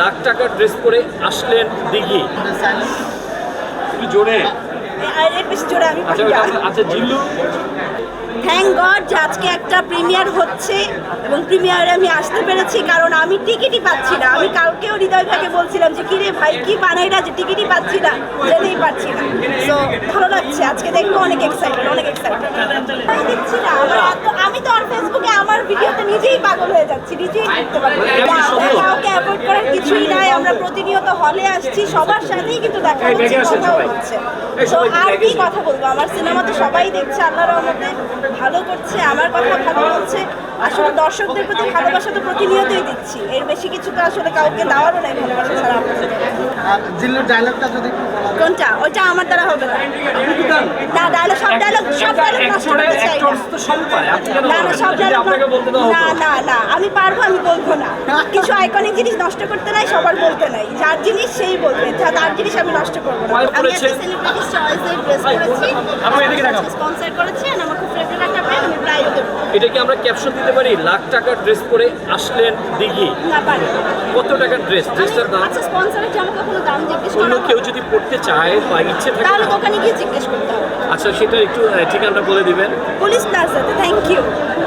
লাখ টাকার ড্রেস পরে আসলেন দিঘি। একটু জোরে। আচ্ছা জিল্লু। থ্যাংক গড যে আজকে একটা প্রিমিয়ার হচ্ছে এবং প্রিমিয়ারে আমি আসতে পেরেছি কারণ আমি টিকিটই পাচ্ছি না। আমি কালকেও হৃদয় ভাইকে বলছিলাম যে কিরে ভাই কি বানাই না যে টিকিটই পাচ্ছি না যেতেই পারছি না। তো ভালো লাগছে। আজকে দেখব অনেক এক্সাইটেড অনেক এক্সাইটেড আমি না আমার আমি তো আর ফেসবুকে আমার ভিডিওতে নিজেই পাগল হয়ে যাচ্ছি নিজেই করতে পারব না। না, কাউকে অ্যাভয়েড করার কিছুই নাই আমরা প্রতিনিয়ত হলে আসছি সবার সাথেই কিন্তু দেখা হচ্ছে কথাও হচ্ছে। তো আর কি কথা বলব? আমার সিনেমা তো সবাই দেখছে আল্লাহ রহমতে ভালো করছে আমার কথা ভালো বলছে। আসলে দর্শকদের প্রতি ভালোবাসা তো প্রতিনিয়তই দিচ্ছি। এর বেশি কিছু তো আসলে কাউকে দেওয়ারও নাই ভালোবাসা ছাড়া জিল্লুর ডায়লগটা যদি। কোনটা? ওইটা আমার দ্বারা হবে না। না ডায়লগ সব ডায়লগ সব ডায়লগ নষ্ট করতে চাই না। না না সব ডায়লগ আপনাকে বলতে দেওয়া না না না আমি পারব আমি বলব না। আইকনিক জিনিস নষ্ট করতে নাই সবার বলতে নাই। যার জিনিস সেই বলবে তার জিনিস আমি নষ্ট করব না। আমি? একটা সেলিব্রিটিস চয়েসে ড্রেস করেছি আপনি এদিকে দেখান। স্পন্সর করেছি আর আমার খুব ফেভারিট একটা ব্র্যান্ড আমি প্রায়ও দেবো। এটা কি আমরা ক্যাপশন দিতে পারি? লাখ টাকার ড্রেস পরে আসলেন দিঘি। না পারি। কত টাকার ড্রেস ড্রেসটার দাম? আচ্ছা স্পন্সরের জামা কাপড়ের দাম জিজ্ঞেস করা কেউ যদি পড়তে চায় বা ইচ্ছে থাকে তাহলে দোকানে গিয়ে জিজ্ঞেস করতে হবে। আচ্ছা সেটা একটু ঠিকানাটা বলে দিবেন। Police প্লাজাতে thank you